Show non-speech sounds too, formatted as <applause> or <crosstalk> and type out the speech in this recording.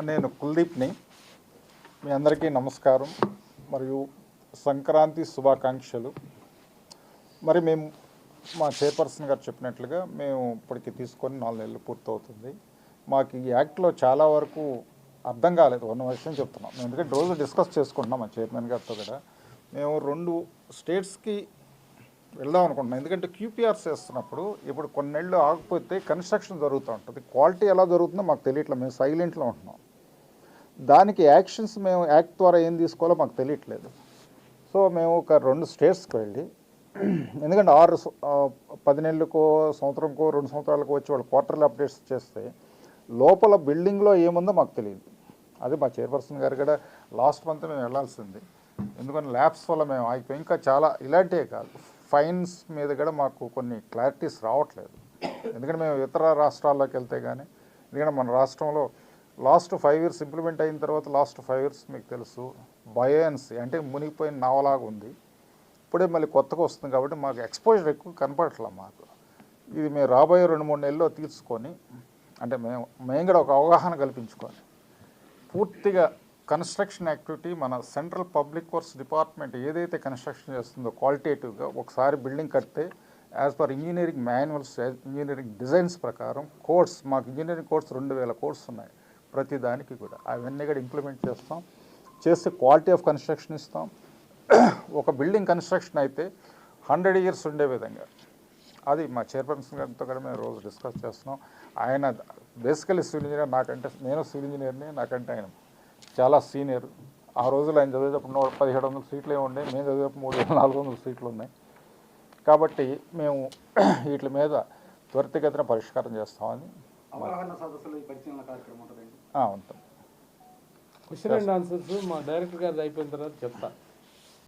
నేను కుల్దీప్ని. మీ అందరికీ నమస్కారం మరియు సంక్రాంతి శుభాకాంక్షలు. మరి మేము మా చైర్పర్సన్ గారు చెప్పినట్లుగా మేము ఇప్పటికి తీసుకొని నాలుగు నెలలు పూర్తవుతుంది. మాకు ఈ యాక్ట్లో చాలా వరకు అర్థం కాలేదు. ఉన్న విషయం చెప్తున్నాం. మేము ఎందుకంటే రోజు డిస్కస్ చేసుకుంటున్నాం మా చైర్మన్ గారితో కూడా. మేము రెండు స్టేట్స్కి వెళ్దాం అనుకుంటున్నాం. ఎందుకంటే క్యూపీఆర్స్ చేస్తున్నప్పుడు ఇప్పుడు కొన్నేళ్ళు ఆగిపోతే కన్స్ట్రక్షన్ జరుగుతూ ఉంటుంది. క్వాలిటీ ఎలా జరుగుతుందో మాకు తెలియట్లేదు. మేము సైలెంట్లో ఉంటున్నాం. దానికి యాక్షన్స్ మేము యాక్ట్ ద్వారా ఏం తీసుకోవాలో మాకు తెలియట్లేదు. సో మేము ఒక రెండు స్టేట్స్కి వెళ్ళి ఎందుకంటే ఆరు పది నెలలకో సంవత్సరంకో రెండు సంవత్సరాలకు వచ్చి వాళ్ళు క్వార్టర్లీ అప్డేట్స్ చేస్తే లోపల బిల్డింగ్లో ఏముందో మాకు తెలియదు. అది మా చైర్పర్సన్ గారు కూడా లాస్ట్ మంత్ మేము వెళ్ళాల్సింది. ఎందుకంటే ల్యాబ్స్ వల్ల మేము ఆగిపోయి. ఇంకా చాలా ఇలాంటివే కాదు. ఫైన్స్ మీద కూడా మాకు కొన్ని క్లారిటీస్ రావట్లేదు. ఎందుకంటే మేము ఇతర రాష్ట్రాల్లోకి వెళ్తే కానీ ఎందుకంటే మన రాష్ట్రంలో లాస్ట్ ఫైవ్ ఇయర్స్ ఇంప్లిమెంట్ అయిన తర్వాత లాస్ట్ ఫైవ్ ఇయర్స్ మీకు తెలుసు బయోఎన్సీ అంటే మునిగిపోయిన నావలాగా ఉంది. ఇప్పుడే మళ్ళీ కొత్తగా వస్తుంది కాబట్టి మాకు ఎక్స్పోజర్ ఎక్కువ కనపడట్లే మాకు. ఇది మేము రాబోయే రెండు మూడు నెలల్లో తీసుకొని అంటే మేము మేము కూడా ఒక అవగాహన కల్పించుకొని పూర్తిగా కన్స్ట్రక్షన్ యాక్టివిటీ మన సెంట్రల్ పబ్లిక్ వర్క్స్ డిపార్ట్మెంట్ ఏదైతే కన్స్ట్రక్షన్ చేస్తుందో క్వాలిటేటివ్గా ఒకసారి బిల్డింగ్ కడితే as per engineering manuals engineering designs ప్రకారం కోర్స్ మాకు ఇంజనీరింగ్ కోర్స్ రెండు వేల కోర్స్ ఉన్నాయి. ప్రతి దానికి కూడా. అవన్నీ కూడా ఇంప్లిమెంట్ చేస్తాం. చేస్తే క్వాలిటీ ఆఫ్ కన్స్ట్రక్షన్ ఇస్తాం. <clears throat> ఒక బిల్డింగ్ కన్స్ట్రక్షన్ అయితే హండ్రెడ్ ఇయర్స్ ఉండే విధంగా. అది మా చైర్పర్సన్ గారితో కూడా మేము రోజు డిస్కస్ చేస్తున్నాం. ఆయన బేసికలీ సివిల్ ఇంజనీర్ నాకంటే నేను సివిల్ ఇంజనీర్ని నాకంటే ఆయన చాలా సీనియర్ ఆ రోజుల్లో ఆయన చదివేటప్పుడు పదిహేడు వందల సీట్లు ఏమి ఉండే మేము చదివేటప్పుడు మూడు వేల నాలుగు వందల సీట్లు ఉన్నాయి. కాబట్టి మేము <clears throat> వీటి మీద త్వరితగతిన పరిష్కారం చేస్తామని అవగాహన సదస్సులు పరిశీలన కార్యక్రమం ఉంటుందండి ఆ, ఉంటాం క్వశ్చన్ అండ్ ఆన్సర్స్ మా డైరెక్టర్ గారిది అయిపోయిన తర్వాత చెప్తా.